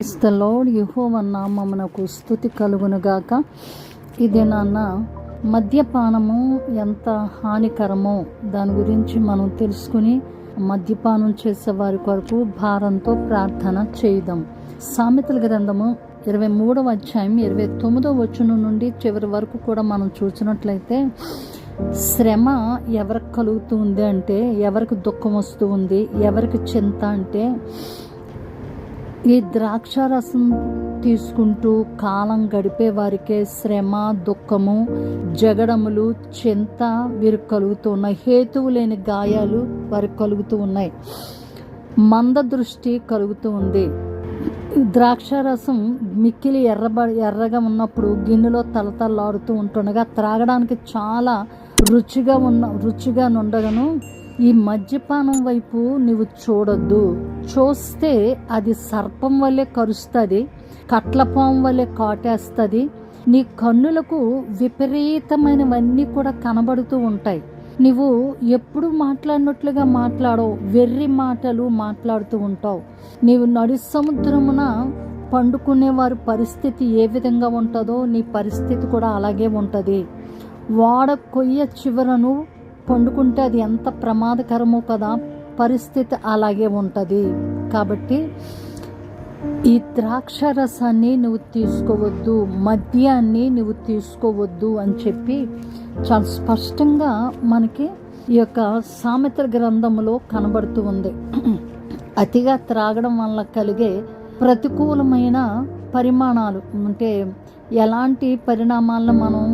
క్రీస్తలోడ్ యహోవ నామమునకు స్థుతి కలుగునుగాక. ఇది నాన్న మద్యపానము ఎంత హానికరమో దాని గురించి మనం తెలుసుకుని మద్యపానం చేసే వారి కొరకు భారంతో ప్రార్థన చేద్దాం సామెతల గ్రంథము ఇరవై మూడవ అధ్యాయం ఇరవై తొమ్మిదవ వచనం నుండి చివరి వరకు కూడా మనం చూసినట్లయితే శ్రమ ఎవరికి కలుగుతుంది అంటే ఎవరికి దుఃఖం వస్తూ ఉంది ఎవరికి చింత అంటే ఈ ద్రాక్షారసం తీసుకుంటూ కాలం గడిపే వారికే శ్రమ దుఃఖము జగడములు చింత వీరికి కలుగుతూ ఉన్నాయి హేతువు లేని గాయాలు వారికి కలుగుతూ ఉన్నాయి. మంద దృష్టి కలుగుతూ ఉంది. ద్రాక్షారసం మిక్కిలి ఎర్రబ ఎర్రగా ఉన్నప్పుడు గిన్నెలో తలతల్లాడుతూ ఉంటుండగా త్రాగడానికి చాలా రుచిగా ఉన్న రుచిగా నుండగను ఈ మద్యపానం వైపు నువ్వు చూడొద్దు. చూస్తే అది సర్పం వల్లే కరుస్తుంది కట్లపాం వల్లే కాటేస్తుంది. నీ కన్నులకు విపరీతమైనవన్నీ కూడా కనబడుతూ ఉంటాయి. నువ్వు ఎప్పుడు మాట్లాడినట్లుగా మాట్లాడవు వెర్రి మాటలు మాట్లాడుతూ ఉంటావు. నీవు నడి సముద్రమున పండుకునే వారి పరిస్థితి ఏ విధంగా ఉంటుందో నీ పరిస్థితి కూడా అలాగే ఉంటుంది. వాడ కొయ్య చివరను పండుకుంటే అది ఎంత ప్రమాదకరమో కదా పరిస్థితి అలాగే ఉంటుంది. కాబట్టి ఈ ద్రాక్ష రసాన్ని నువ్వు తీసుకోవద్దు మద్యాన్ని నువ్వు తీసుకోవద్దు అని చెప్పి చాలా స్పష్టంగా మనకి ఈ యొక్క సామెతల గ్రంథంలో కనబడుతూ ఉంది. అతిగా త్రాగడం వల్ల కలిగే ప్రతికూలమైన పరిమాణాలు అంటే ఎలాంటి పరిణామాలను మనం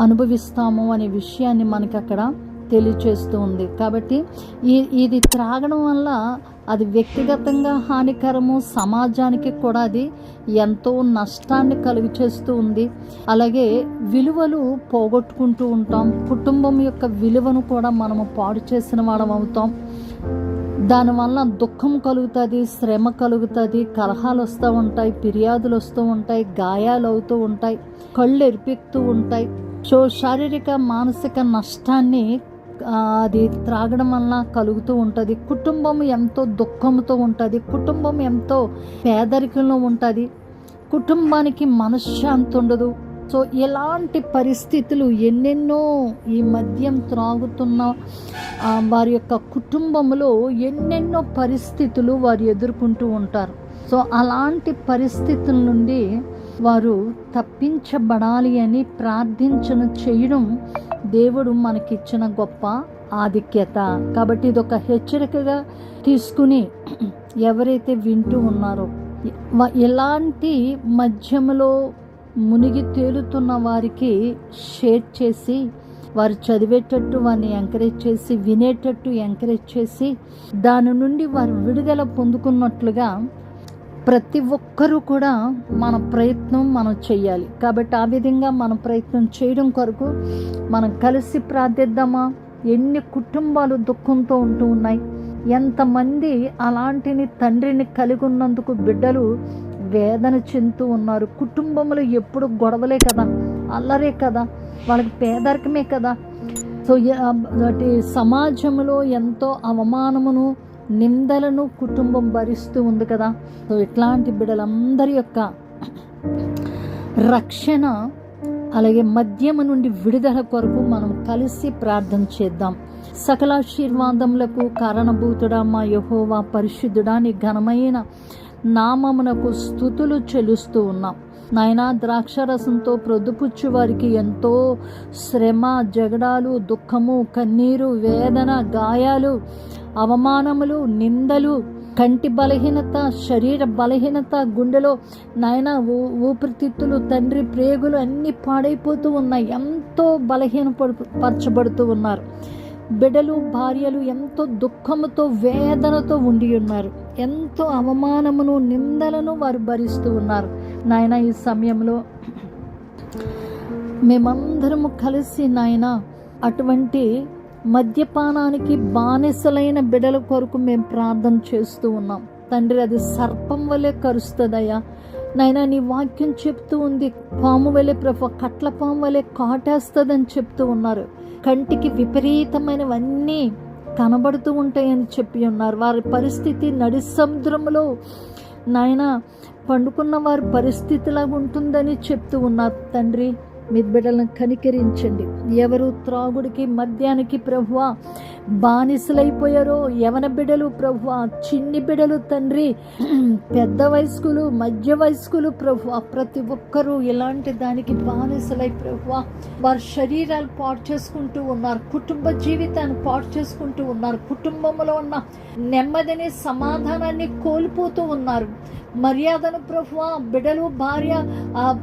అనుభవిస్తాము అనే విషయాన్ని మనకి అక్కడ తెలియచేస్తూ ఉంది కాబట్టి ఈ ఇది త్రాగడం వల్ల అది వ్యక్తిగతంగా హానికరము సమాజానికి కూడా అది ఎంతో నష్టాన్ని కలుగు చేస్తూ ఉంది. అలాగే విలువలు పోగొట్టుకుంటూ ఉంటాం. కుటుంబం యొక్క విలువను కూడా మనము పాడు చేసిన వాళ్ళం అవుతాం. దానివల్ల దుఃఖం కలుగుతుంది శ్రమ కలుగుతుంది కలహాలు వస్తూ ఉంటాయి ఫిర్యాదులు వస్తూ ఉంటాయి గాయాలు అవుతూ ఉంటాయి కళ్ళు ఎరిపెక్కుతూ ఉంటాయి. సో శారీరక మానసిక నష్టాన్ని అది త్రాగడం వల్ల కలుగుతూ ఉంటుంది. కుటుంబం ఎంతో దుఃఖంతో ఉంటుంది. కుటుంబం ఎంతో పేదరికంలో ఉంటుంది. కుటుంబానికి మనశ్శాంతి ఉండదు. సో ఎలాంటి పరిస్థితులు ఎన్నెన్నో ఈ మద్యం త్రాగుతున్న వారి యొక్క కుటుంబంలో ఎన్నెన్నో పరిస్థితులు వారు ఎదుర్కొంటూ ఉంటారు. సో అలాంటి పరిస్థితుల నుండి వారు తప్పించబడాలి అని ప్రార్థించన చేయడం దేవుడు మనకిచ్చిన గొప్ప ఆధిక్యత. కాబట్టి ఇది ఒక హెచ్చరికగా తీసుకుని ఎవరైతే వింటూ ఉన్నారో వ- ఎలాంటి మద్యములో మునిగి తేలుతున్న వారికి షేర్ చేసి వారు చదివేటట్టు వారిని ఎంకరేజ్ చేసి వినేటట్టు ఎంకరేజ్ చేసి దాని నుండి వారు విడుదల పొందుకున్నట్లుగా ప్రతి ఒక్కరూ కూడా మన ప్రయత్నం మనం చేయాలి కాబట్టి ఆ విధంగా మన ప్రయత్నం చేయడం కొరకు మనం కలిసి ప్రార్థిద్దామా? ఎన్ని కుటుంబాలు దుఃఖంతో ఉంటూ ఉన్నాయి. ఎంతమంది అలాంటిని తండ్రిని కలిగి ఉన్నందుకు బిడ్డలు వేదన చెందుతూ ఉన్నారు. కుటుంబంలో ఎప్పుడు గొడవలే కదా అల్లరే కదా వాళ్ళకి పేదరికమే కదా. సో వాటి సమాజంలో ఎంతో అవమానమును నిందలను కుటుంబం భరిస్తూ ఉంది కదా. సో ఇట్లాంటి బిడ్డలందరి యొక్క రక్షణ అలాగే మద్యము నుండి విడుదల కొరకు మనం కలిసి ప్రార్థన చేద్దాం. సకలాశీర్వాదములకు కారణభూతుడా మా యహోవా పరిశుద్ధుడా నీ ఘనమైన నామమునకు స్థుతులు చెలుస్తూ ఉన్నాం. నాయనా ద్రాక్షరసంతో ప్రొద్దుపుచ్చు వారికి ఎంతో శ్రమ జగడాలు దుఃఖము కన్నీరు వేదన గాయాలు అవమానములు నిందలు కంటి బలహీనత శరీర బలహీనత గుండెలో నాయన ఊ- ఊపిరితిత్తులు తండ్రి ప్రేగులు అన్నీ పాడైపోతూ ఉన్నాయి. ఎంతో బలహీన పరచబడుతూ ఉన్నారు. బిడలు భార్యలు ఎంతో దుఃఖముతో వేదనతో ఉండి ఉన్నారు. ఎంతో అవమానమును నిందలను వారు భరిస్తూ ఉన్నారు. నాయన ఈ సమయంలో మేమందరము కలిసి నాయన అటువంటి మద్యపానానికి బానిసలైన బిడల కొరకు మేము ప్రార్థన చేస్తూ ఉన్నాం. తండ్రి అది సర్పం వలె కరుస్తుందయ్యా. నైనా నీ వాక్యం చెప్తూ ఉంది. పాము వలె ప్రభ కట్ల పాము వలె కాటేస్తుందని చెప్తూ ఉన్నారు. కంటికి విపరీతమైనవన్నీ కనబడుతూ ఉంటాయని చెప్పి ఉన్నారు. వారి పరిస్థితి నడి సముద్రంలో నాయన పండుకున్న వారి పరిస్థితిలాగా ఉంటుందని చెప్తూ ఉన్నారు. తండ్రి మీ బిడ్డలను కనికరించండి. ఎవరు త్రాగుడికి మద్యానికి ప్రభువ బానిసలైపోయారో యవన బిడ్డలు ప్రభువ చిన్ని బిడ్డలు తండ్రి పెద్ద వయస్కులు మధ్య వయస్కులు ప్రభువ ప్రతి ఒక్కరూ ఇలాంటి దానికి బానిసలై ప్రభువ. వారి శరీరాలు పాటు చేసుకుంటూ ఉన్నారు కుటుంబ జీవితాన్ని పాటు చేసుకుంటూ ఉన్నారు కుటుంబంలో ఉన్న నెమ్మదిని సమాధానాన్ని కోల్పోతూ ఉన్నారు. మర్యాదను ప్రభు బిడలు భార్య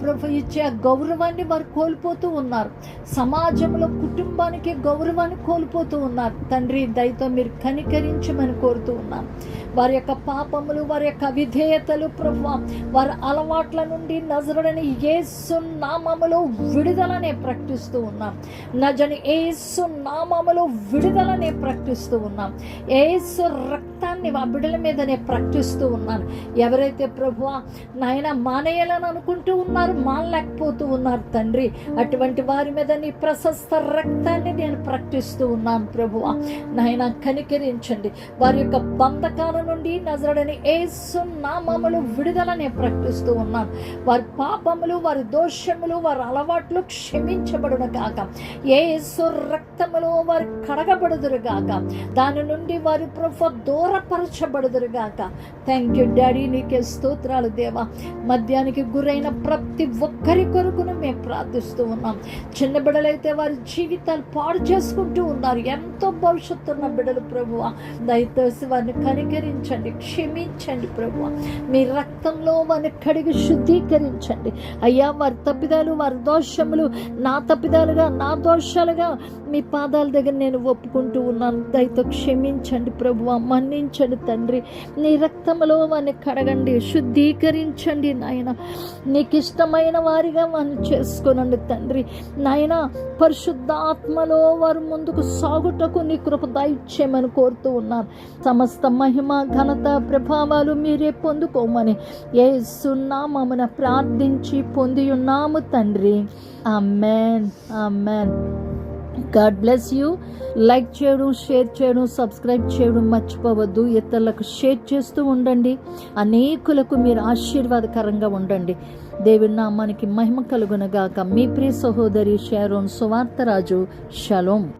ప్రభు ఇచ్చే గౌరవాన్ని వారు కోల్పోతూ ఉన్నారు. సమాజంలో కుటుంబానికి గౌరవాన్ని కోల్పోతూ ఉన్నారు. తండ్రి దయతో మీరు కనికరించమని కోరుతూ ఉన్నాను వారి యొక్క పాపములు వారి యొక్క విధేయతలు ప్రభు వారి అలవాట్ల నుండి నజరుడని ఏసు నామములో విడుదలనే ప్రకటిస్తూ ఉన్నాం. నజని ఏసు నామములో విడుదలనే ప్రకటిస్తూ ఉన్నాం. ఏసు రక్తాన్ని ఆ బిడల మీదనే ప్రకటిస్తూ ఉన్నాను ఎవరైతే ప్రభు నాయన మానేయాలని అనుకుంటూ ఉన్నారు మానలేకపోతూ ఉన్నారు తండ్రి అటువంటి వారి మీద నీ ప్రశస్త రక్తాన్ని నేను ప్రకటిస్తూ ఉన్నాను ప్రభువ. నాయన కనికరించండి. వారి యొక్క బంధకాల నుండి నజరడని ఏసు నామములు విడుదలని ప్రకటిస్తూ ఉన్నాను వారి పాపములు వారి దోషములు వారి అలవాట్లు క్షమించబడును గాక. ఏసు రక్తములో వారు కడగబడుదురు గాక. దాని నుండి వారి ప్రభు దూరపరచబడుదురు గాక. థ్యాంక్ యూ డాడీ నీకే స్తోత్రాలు దేవా. మద్యానికి గురైన ప్రతి ఒక్కరి కొరకును మేము ప్రార్థిస్తూ ఉన్నాం. చిన్న బిడ్డలైతే వారి జీవితాలు పాడు చేసుకుంటూ ఉన్నారు. ఎంతో భవిష్యత్తు ఉన్న బిడ్డలు ప్రభువ. దయచేసి వారిని కనికరించండి క్షమించండి ప్రభు మీ రక్తంలో వారిని కడిగి శుద్ధీకరించండి. అయ్యా వారి తప్పిదాలు వారి దోషములు నా తప్పిదాలుగా నా దోషాలుగా మీ పాదాల దగ్గర నేను ఒప్పుకుంటూ ఉన్నాను. దయతో క్షమించండి ప్రభువ మన్నించండి తండ్రి. నీ రక్తంలో వారిని కడగండి శుద్ధీకరించండి నాయన. నీకు ఇష్టమైన వారిగా వారిని చేసుకునండి తండ్రి. నాయన పరిశుద్ధాత్మలో వారు ముందుకు సాగుటకు నీ కృప దయచేయమని కోరుతూ ఉన్నాను. సమస్త మహిమ ఘనత ప్రభావాలు మీరే పొందుకోమని ఏ సున్నామమున ప్రార్థించి పొంది ఉన్నాము తండ్రి. Amen amen God bless you like చేయడం షేర్ చేయడం సబ్స్క్రైబ్ చేయడం మర్చిపోవద్దు. ఇతరులకు షేర్ చేస్తూ ఉండండి. అనేకులకు మీరు ఆశీర్వాదకరంగా ఉండండి. దేవుడి నామానికి మహిమ కలుగునగాక మీ ప్రియ సహోదరి షారోన్ సువార్తరాజు షలోం.